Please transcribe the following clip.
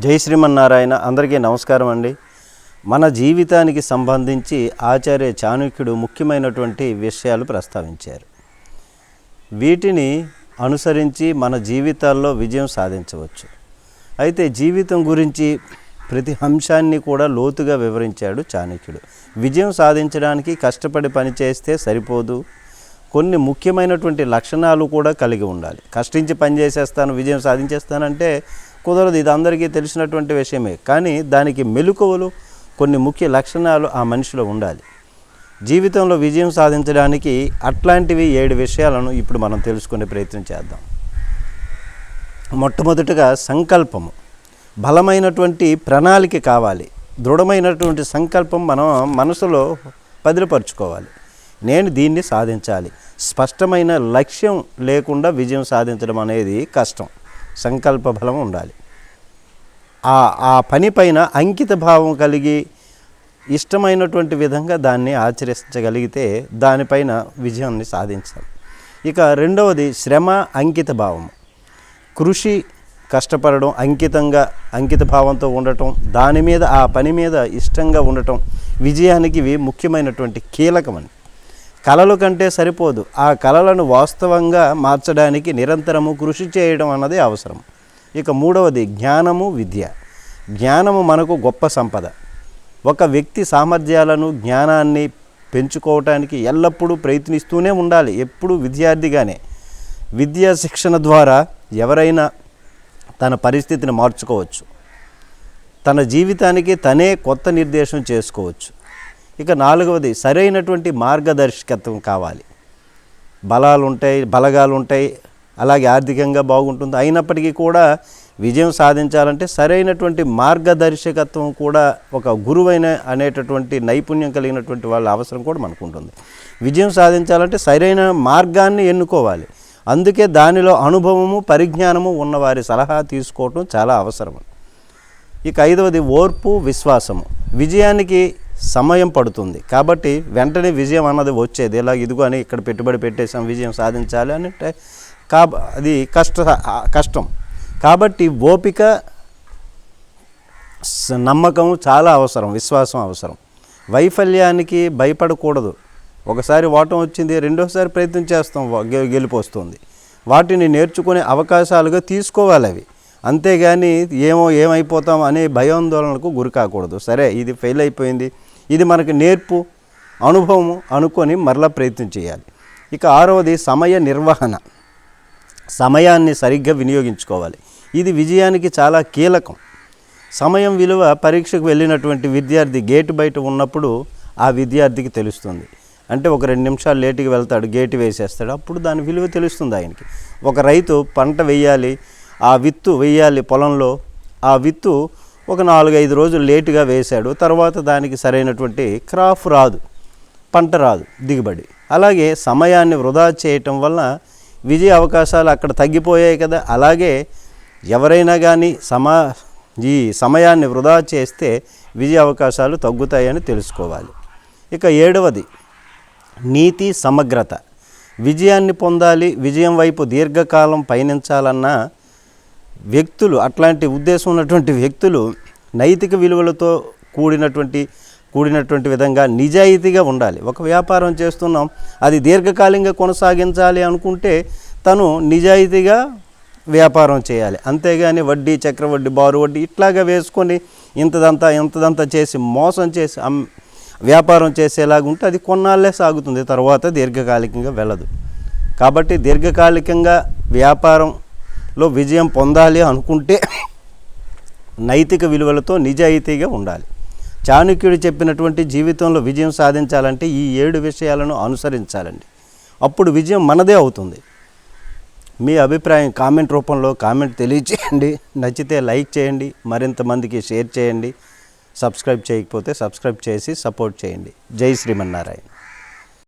జై శ్రీమన్నారాయణ అందరికీ నమస్కారం అండి. మన జీవితానికి సంబంధించి ఆచార్య చాణుక్యుడు ముఖ్యమైనటువంటి విషయాలు ప్రస్తావించారు. వీటిని అనుసరించి మన జీవితాల్లో విజయం సాధించవచ్చు. అయితే జీవితం గురించి ప్రతి అంశాన్ని కూడా లోతుగా వివరించాడు చాణక్యుడు. విజయం సాధించడానికి కష్టపడి పనిచేస్తే సరిపోదు. కొన్ని ముఖ్యమైనటువంటి లక్షణాలు కూడా కలిగి ఉండాలి. కష్టించి పనిచేసేస్తాను విజయం సాధించేస్తానంటే కుదరదు. ఇది అందరికీ తెలిసినటువంటి విషయమే. కానీ దానికి మెలుకువలు కొన్ని ముఖ్య లక్షణాలు ఆ మనిషిలో ఉండాలి. జీవితంలో విజయం సాధించడానికి అట్లాంటివి ఏడు విషయాలను ఇప్పుడు మనం తెలుసుకునే ప్రయత్నం చేద్దాం. మొట్టమొదటిగా సంకల్పము. బలమైనటువంటి ప్రణాళిక కావాలి. దృఢమైనటువంటి సంకల్పం మనం మనసులో పదిలపరుచుకోవాలి. నేను దీన్ని సాధించాలి. స్పష్టమైన లక్ష్యం లేకుండా విజయం సాధించడం అనేది కష్టం. సంకల్ప బలం ఉండాలి. ఆ ఆ పనిపైన అంకిత భావం కలిగి ఇష్టమైనటువంటి విధంగా దాన్ని ఆచరించగలిగితే దానిపైన విజయాన్ని సాధించాలి ఇక రెండవది శ్రమ అంకిత భావం. కృషి కష్టపడడం అంకితంగా అంకిత భావంతో ఉండటం దాని మీద ఆ పని మీద ఇష్టంగా ఉండటం విజయానికి ఇవి ముఖ్యమైనటువంటి కీలకమని కళలు కంటే సరిపోదు. ఆ కళలను వాస్తవంగా మార్చడానికి నిరంతరము కృషి చేయడం అన్నది అవసరం. ఇక మూడవది జ్ఞానము విద్య. జ్ఞానము మనకు గొప్ప సంపద. ఒక వ్యక్తి సామర్థ్యాలను జ్ఞానాన్ని పెంచుకోవటానికి ఎల్లప్పుడూ ప్రయత్నిస్తూనే ఉండాలి ఎప్పుడు విద్యార్థిగానే. విద్యా శిక్షణ ద్వారా ఎవరైనా తన పరిస్థితిని మార్చుకోవచ్చు. తన జీవితానికి తనే కొత్త నిర్దేశం చేసుకోవచ్చు. ఇక నాలుగవది సరైనటువంటి మార్గదర్శకత్వం కావాలి. బలాలు ఉంటాయి బలగాలు ఉంటాయి అలాగే ఆర్థికంగా బాగుంటుంది. అయినప్పటికీ కూడా విజయం సాధించాలంటే సరైనటువంటి మార్గదర్శకత్వం కూడా ఒక గురువైన అనేటటువంటి నైపుణ్యం కలిగినటువంటి వాళ్ళ అవసరం కూడా మనకు ఉంటుంది విజయం సాధించాలంటే సరైన మార్గాన్ని ఎన్నుకోవాలి. అందుకే దానిలో అనుభవము పరిజ్ఞానము ఉన్నవారి సలహా తీసుకోవటం చాలా అవసరం. ఇక ఐదవది ఓర్పు విశ్వాసము. విజయానికి సమయం పడుతుంది. కాబట్టి వెంటనే విజయం అన్నది వచ్చేది. ఇలా ఇదిగో అని ఇక్కడ పెట్టుబడి పెట్టేసాం విజయం సాధించాలి అని అంటే కా అది కష్ట కష్టం. కాబట్టి ఓపిక నమ్మకం చాలా అవసరం విశ్వాసం అవసరం. వైఫల్యానికి భయపడకూడదు. ఒకసారి ఓటం వచ్చింది రెండోసారి ప్రయత్నం చేస్తాం గెలిపోస్తుంది. వాటిని నేర్చుకునే అవకాశాలుగా తీసుకోవాలి అవి. అంతేగాని ఏమో ఏమైపోతాం అనే భయాందోళనకు గురి కాకూడదు. సరే ఇది ఫెయిల్ అయిపోయింది. ఇది మనకి నేర్పు అనుభవము అనుకొని మరలా ప్రయత్నం చేయాలి. ఇక ఆరవది సమయ నిర్వహణ. సమయాన్ని సరిగ్గా వినియోగించుకోవాలి. ఇది విజయానికి చాలా కీలకం. సమయం విలువ పరీక్షకు వెళ్ళినటువంటి విద్యార్థి గేటు బయట ఉన్నప్పుడు ఆ విద్యార్థికి తెలుస్తుంది. అంటే ఒక రెండు నిమిషాలు లేటుగా వెళ్తాడు గేటు వేసేస్తాడు అప్పుడు దాని విలువ తెలుస్తుంది ఆయనకి. ఒక రైతు పంట వేయాలి ఆ విత్తు వేయాలి పొలంలో ఆ విత్తు ఒక నాలుగైదు రోజులు లేటుగా వేశాడు. తర్వాత దానికి సరైనటువంటి క్రాఫ్ రాదు పంట రాదు దిగుబడి. అలాగే సమయాన్ని వృధా చేయటం వల్ల విజయ అవకాశాలు అక్కడ తగ్గిపోయాయి కదా. అలాగే ఎవరైనా కానీ సమా ఈ సమయాన్ని వృధా చేస్తే విజయ అవకాశాలు తగ్గుతాయని తెలుసుకోవాలి. ఇక ఏడవది నీతి సమగ్రత. విజయాన్ని పొందాలి విజయం వైపు దీర్ఘకాలం పయనించాలన్నా వ్యక్తులు అట్లాంటి ఉద్దేశం ఉన్నటువంటి వ్యక్తులు నైతిక విలువలతో కూడినటువంటి కూడినటువంటి విధంగా నిజాయితీగా ఉండాలి. ఒక వ్యాపారం చేస్తున్నాం అది దీర్ఘకాలికంగా కొనసాగించాలి అనుకుంటే తను నిజాయితీగా వ్యాపారం చేయాలి. అంతేగాని వడ్డీ చక్రవడ్డీ బారు వడ్డీ ఇట్లాగా వేసుకొని ఇంతదంతా ఇంతదంతా చేసి మోసం చేసి అమ్ వ్యాపారం చేసేలాగా ఉంటే అది కొన్నాళ్ళే సాగుతుంది తర్వాత దీర్ఘకాలికంగా వెళ్ళదు. కాబట్టి దీర్ఘకాలికంగా వ్యాపారం లో విజయం పొందాలి అనుకుంటే నైతిక విలువలతో నిజాయితీగా ఉండాలి. చాణుక్యుడు చెప్పినటువంటి జీవితంలో విజయం సాధించాలంటే ఈ ఏడు విషయాలను అనుసరించాలండి. అప్పుడు విజయం మనదే అవుతుంది. మీ అభిప్రాయం కామెంట్ రూపంలో కామెంట్ తెలియచేయండి. నచ్చితే లైక్ చేయండి. మరింత మందికి షేర్ చేయండి. సబ్స్క్రైబ్ చేయకపోతే సబ్స్క్రైబ్ చేసి సపోర్ట్ చేయండి. జై శ్రీమన్నారాయణ.